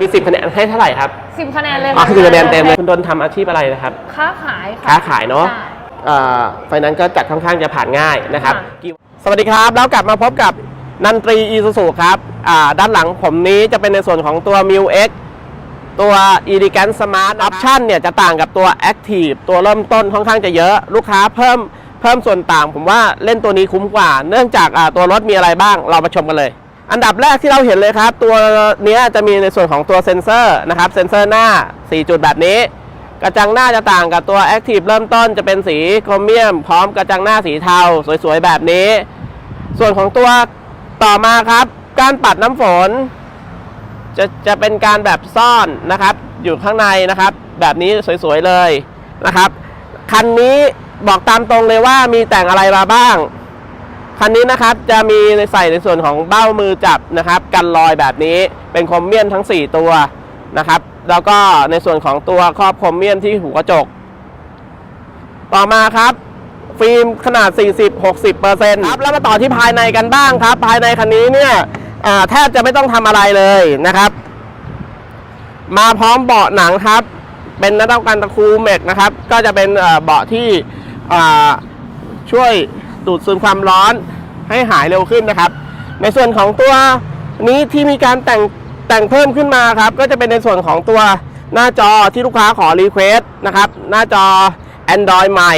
มีสิบคะแนนให้เท่าไหร่ครับสิบคะแนนเลยอ๋อคือคะแนนเต็มเลยคุณดนทำอาชีพอะไรนะครับ ค้าขายค่ะค้าขายเนาะใช่ไฟนั้นก็จัดค่อนข้างจะผ่านง่ายนะครับ ค่ะกี่สวัสดีครับ แล้วกลับมาพบกับนันตรีอีซูซูครับอ่าด้านหลังผมนี้จะเป็นในส่วนของตัว m ิ X ตัว e l e g a n t Smart Option เนี่ยจะต่างกับตัว Active ตัวเริ่มต้นค่อนข้างจะเยอะ ลูกค้าเพิ่มเพิ่มส่วนต่าง ผมว่าเล่นตัวนี้คุ้มกว่า เนื่องจากอ่าตัวรถมีอะไรบ้างเรามาชมกันเลย อันดับแรกที่เราเห็นเลยครับ ตัวเนี้จะมีในส่วนของตัวเซ็นเซอร์นะครับ เซ็นเซอร์หน้า 4 จุดแบบนี้ กระจังหน้าจะต่างกับตัว Active เริ่มต้นจะเป็นสีโครเมียม พร้อมกระจังหน้าสีเทา สวยๆ แบบนี้ ส่วนของตัวต่อมาครับ การปัดน้ำฝน จะจะเป็นการแบบซ่อนนะครับ อยู่ข้างในนะครับ แบบนี้สวยๆเลยนะครับ คันนี้บอกตามตรงเลยว่ามีแต่งอะไรมาบ้าง คันนี้นะครับจะมีในใส่ในส่วนของเบ้ามือจับนะครับกันรอยแบบนี้เป็นคอมเมียนทั้ง 4 ตัวนะครับแล้วก็ในส่วนของตัวครอบคอมเมียนที่หูกระจก ต่อมาครับฟิล์มขนาด 40-60%ครับแล้วมาต่อที่ภายในกันบ้างครับ ภายในคันนี้เนี่ยแทบจะไม่ต้องทำอะไรเลยนะครับ มาพร้อมเบาะหนังครับ เป็นนักการตะคูเมกนะครับ ก็จะเป็นเบาะที่ช่วยดูดซึมความร้อน ให้หายเร็วขึ้นนะครับ ในส่วนของตัวนี้ที่มีการแต่งแต่งเพิ่มขึ้นมาครับก็จะเป็นในส่วนของตัวหน้าจอที่ลูกค้าขอรีเควสนะครับหน้าจอ Android ใหม่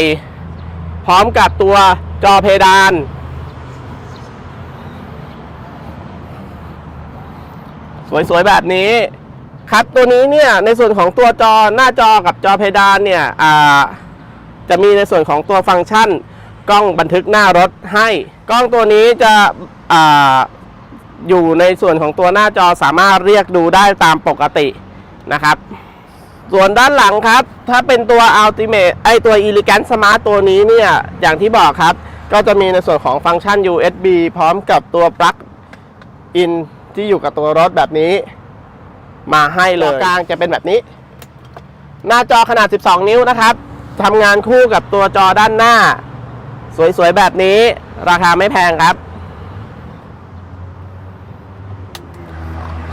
พร้อมกับตัวจอเพดาน สวยๆแบบนี้ครับตัวนี้เนี่ยในส่วนของตัวจอหน้าจอกับจอเพดานเนี่ยจะมีในส่วนของตัวฟังก์ชัน กล้องบันทึกหน้ารถให้ กล้องตัวนี้จะออยู่ในส่วนของตัวหน้าจอสามารถเรียกดูได้ตามปกตินะครับ ส่วนด้านหลังครับ ถ้าเป็นตัว Ultimate ไอตัว Elegant Smart ตัวนี้เนี่ย อย่างที่บอกครับ ก็จะมีในส่วนของฟังก์ชัน USB พร้อมกับตัวปลั๊กอินที่อยู่กับตัวรถแบบนี้ มาให้เลยกลางจะเป็นแบบนี้ หน้าจอขนาด 12 นิ้วนะครับทำงานคู่กับตัวจอด้านหน้า สวยๆ แบบนี้ราคาไม่แพงครับ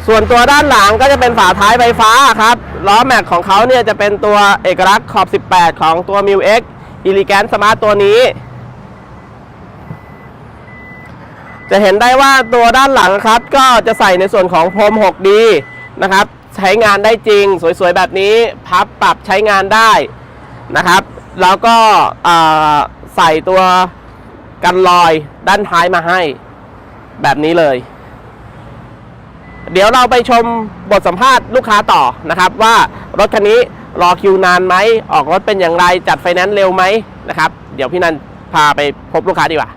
ส่วนตัวด้านหลังก็จะเป็นฝาท้ายไฟฟ้าครับ ล้อแม็กของเขาเนี่ยจะเป็นตัวเอกลักษณ์ขอบ 18 ของตัว m ิว X Elegant Smart ตัวนี้ จะเห็นได้ว่าตัวด้านหลังครับ ก็จะใส่ในส่วนของพรม 6D นะครับ ใช้งานได้จริง สวยๆ แบบนี้ พับปรับใช้งานได้นะครับ แล้วก็ ใส่ตัวกันลอยด้านท้ายมาให้แบบนี้เลย เดี๋ยวเราไปชมบทสัมภาษณ์ลูกค้าต่อนะครับว่ารถคันนี้รอคิวนานไหม ออกรถเป็นอย่างไร จัดไฟแนนซ์เร็วไหมนะครับ เดี๋ยวพี่นันพาไปพบลูกค้าดีกว่า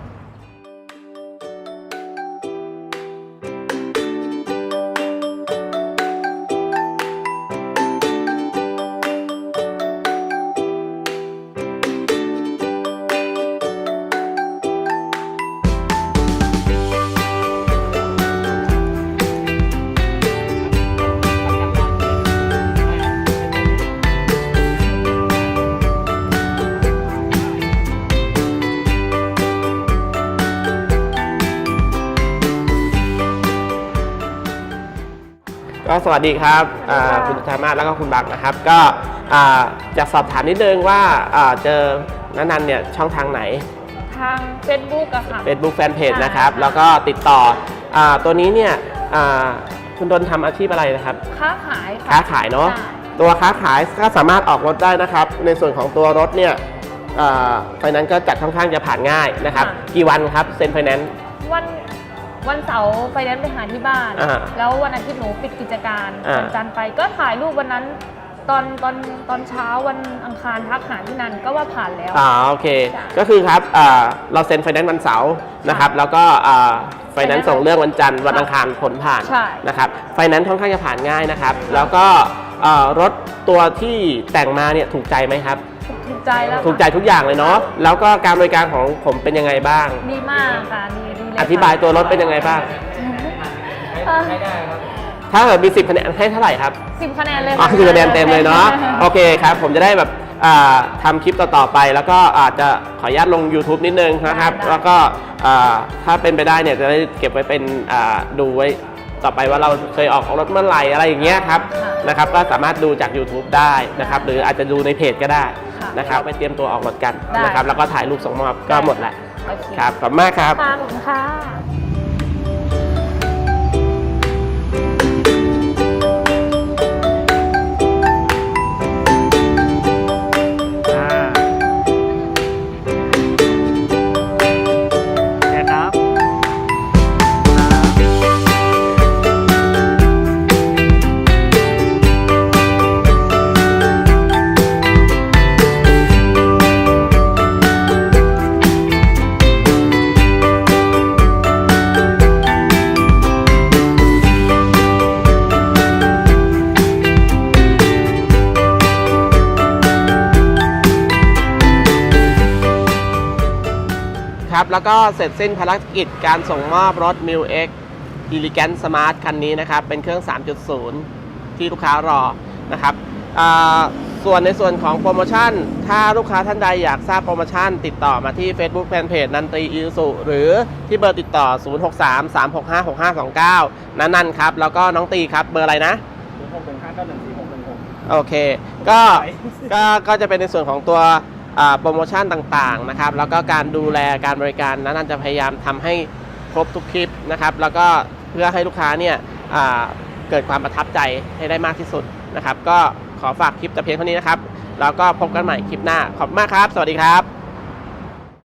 ก็สวัสดีครับอ่าคุณธรรมาศแล้วก็คุณบักนะครับ ก็อ่าจะสอบถามนิดนึงว่าอ่าเจอนันนันเนี่ยช่องทางไหน ทาง Facebook อะค่ะ Facebook Fanpage ใช่นะครับ ค่ะ แล้วก็ติดต่ออาตัวนี้เนี่ยอ่าคุณดนทำอาชีพอะไรนะครับ ค้าขายค่ะ ค้าขายเนาะ ใช่ ตัวค้าขายก็สามารถออกรถได้นะครับ ในส่วนของตัวรถเนี่ยไฟนั้นซ์ก็จัดค่อนข้างจะผ่านง่ายนะครับกี่วันครับเซ็นไฟแนนซ์วัน วันเสาร์ไปนั้นไปหาที่บ้าน อ่าแล้ววันอาทิตย์หนูปิดกิจการอ่า วันจันทร์ไปก็ถ่ายรูปวันนั้น ตอนตอนตอนเช้าวันอังคารทักหาที่นันก็ว่าผ่านแล้ว อ่าโอเค จ้ะก็คือครับอ่าเราเซ็นไฟแนนซ์วันเสาร์นะครับ แล้วก็ไฟแนนซ์ส่งเรื่องวันจันทร์วันอังคารผลผ่านใช่ นะครับไฟแนนซ์ค่อนข้างจะผ่านง่ายนะครับ แล้วก็อ่ารถตัวที่แต่งมาเนี่ยถูกใจไหมครับ ถูกใจแล้วค่ะถูกใจทุกอย่างเลยเนาะแล้วก็การบริการของผมเป็นยังไงบ้าง ดีมากค่ะดีดี เลยอธิบายตัวรถเป็นยังไงบ้างถ้าเกิดมี 10คะแนนให้เท่าไหร่ครับ สิบคะแนนเลยอ๋อคือคะแนนเต็มเลยเนาะ โอเคครับ ผมจะได้แบบอ่าทำคลิปต่อ ๆ ไป แล้วก็อาจจะขออนุญาตลง YouTube นิดนึงนะครับ แล้วก็อ่าถ้าเป็นไปได้เนี่ยจะได้เก็บไว้เป็นอ่าดูไว้ต่อไปว่าเราเคยออกรถเมื่อไหร่อะไรอย่างเงี้ยครับค่ะนะครับ ก็สามารถดูจาก YouTube ได้นะครับ หรืออาจจะดูในเพจก็ได้ค่ะนะครับ ไปเตรียมตัวออกรถกันได้นะครับ แล้วก็ถ่ายรูปส่งมอบก็หมดแหละ โอเคครับขอบคุณมากครับ ค่ะขอบคุณค่ะ แล้วก็เสร็จสิ้นภารกิจการส่งมอบรถ m i l X Elegant Smart คันนี้นะครับ เป็นเครื่อง 3.0 ที่ลูกค้ารอนะครับอ่าส่วนในส่วนของโปรโมชั่น ถ้าลูกค้าท่านใดอยากทราบโปรโมชั่น ติดต่อมาที่ Facebook Fanpage นันตรีอิสุหรือที่เบอร์ติดต่อ 0633656529 นั้นนั่นครับ แล้วก็น้องตีครับเบอร์อะไรนะศูนย์หกหนึ่งห้าเก้าหนึ่งสี่หกหนึ่งหกโอเค ก็ไปก็ก็จะเป็นในส่วนของตัวอ่า โปรโมชั่นต่างๆนะครับ แล้วก็การดูแลการบริการนั้นนจะพยายามทำให้ครบทุกคลิปนะครับ แล้วก็เพื่อให้ลูกค้าเนี่ยเกิดความประทับใจให้ได้มากที่สุดนะครับ ก็ขอฝากคลิปแต่เพียงเท่านี้นะครับ แล้วก็พบกันใหม่คลิปหน้า ขอบคุณมากครับ สวัสดีครับ